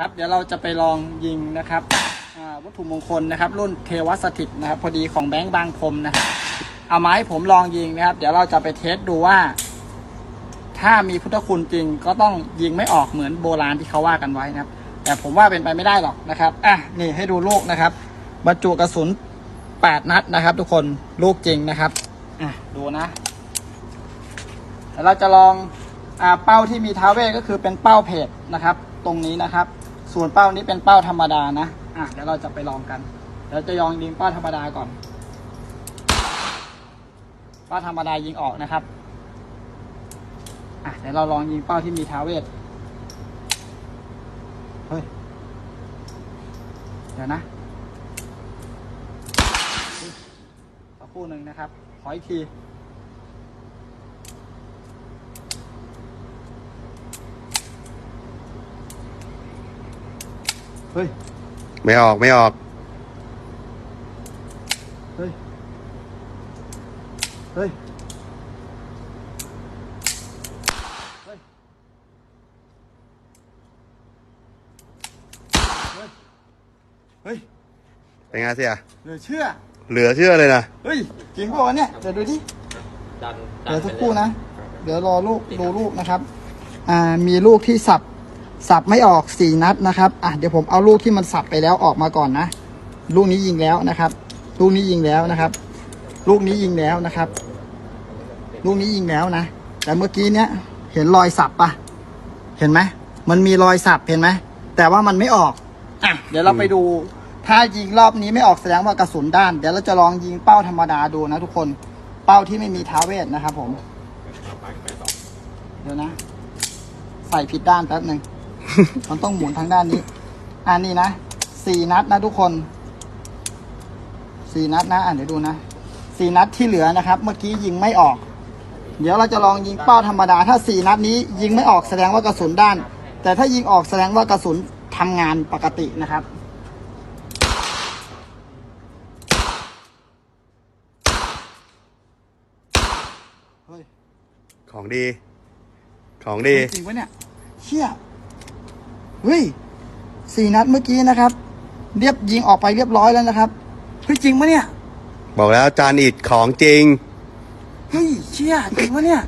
ครับเดี๋ยวเราจะไปลองยิงนะครับวัตถุมงคลนะครับ รุ่นเทวสถิตนะครับ พอดีของแบงค์บางพรมนะครับเอามาให้ผมลองยิงนะครับ เดี๋ยวเราจะไปเทสดูว่า ถ้ามีพุทธคุณจริงก็ต้องยิงไม่ออกเหมือนโบราณที่เขาว่ากันไว้นะครับ แต่ผมว่าเป็นไปไม่ได้หรอกนะครับอะนี่ให้ดูลูกนะครับ บรรจุกระสุน 8 นัดนะครับ ทุกคนลูกจริงนะครับอะดูนะเดี๋ยวเราจะลองอ่าเป้าที่มีท้าเวก็คือเป็นเป้าเพจนะครับ ตรงนี้นะครับ ส่วนเป้านี้เป็นเป้าธรรมดานะอะเดี๋ยวเราจะไปลองกันเดี๋ยวจะยองยิงเป้าธรรมดาก่อนเป้าธรรมดายิงออกนะครับอะเดี๋ยวเราลองยิงเป้าที่มีท้าเวทเฮ้ยเดี๋ยวนะสักคู่หนึ่งนะครับขออีกที เฮ้ย ไม่ออกไม่ออก เฮ้ย เฮ้ย เฮ้ย เฮ้ย เป็นไงเสียเหลือเชื่อ เหลือเชื่อเลยนะ เฮ้ย จริงป่าวะเนี่ย เดี๋ยวดูดิ ดันเดี๋ยวสักครู่นะ เดี๋ยวรอลูกดูลูกนะครับ อ่า มีลูกที่สับ สับไม่ออกสี่นัดนะครับอะเดี๋ยวผมเอาลูกที่มันสับไปแล้วออกมาก่อนนะ ลูกนี้ยิงแล้วนะครับ ลูกนี้ยิงแล้วนะครับ ลูกนี้ยิงแล้วนะครับ ลูกนี้ยิงแล้วนะ แต่เมื่อกี้เนี้ยเห็นรอยสับปะเห็นไหมมันมีรอยสับเห็นไหมแต่ว่ามันไม่ออกอะเดี๋ยวเราไปดู ถ้ายิงรอบนี้ไม่ออกแสดงว่ากระสุนด้าน เดี๋ยวเราจะลองยิงเป้าธรรมดาดูนะทุกคน เป้าที่ไม่มีท้าเวทนะครับผม เดี๋ยวนะ ใส่ผิดด้านแป๊บหนึ่ง มันต้องหมุนทางด้านนี้อันนี้นะสี่นัดนะทุกคนสี่นัดนะ อ่านเดี๋ยวดูนะสี่นัดที่เหลือนะครับ เมื่อกี้ยิงไม่ออก เดี๋ยวเราจะลองยิงเป้าธรรมดา ถ้าสี่นัดนี้ยิงไม่ออกแสดงว่ากระสุนด้าน แต่ถ้ายิงออกแสดงว่ากระสุนทำงานปกตินะครับเฮ้ยของดี ของดี จริงปะเนี่ยเชี่ย เฮ้ยสี่นัดเมื่อกี้นะครับ เรียบยิงออกไปเรียบร้อยแล้วนะครับเฮ้ยจริงปะเนี่ยบอกแล้วจานอิดของจริงเฮ้ยเชี่ยจริงปะเนี่ย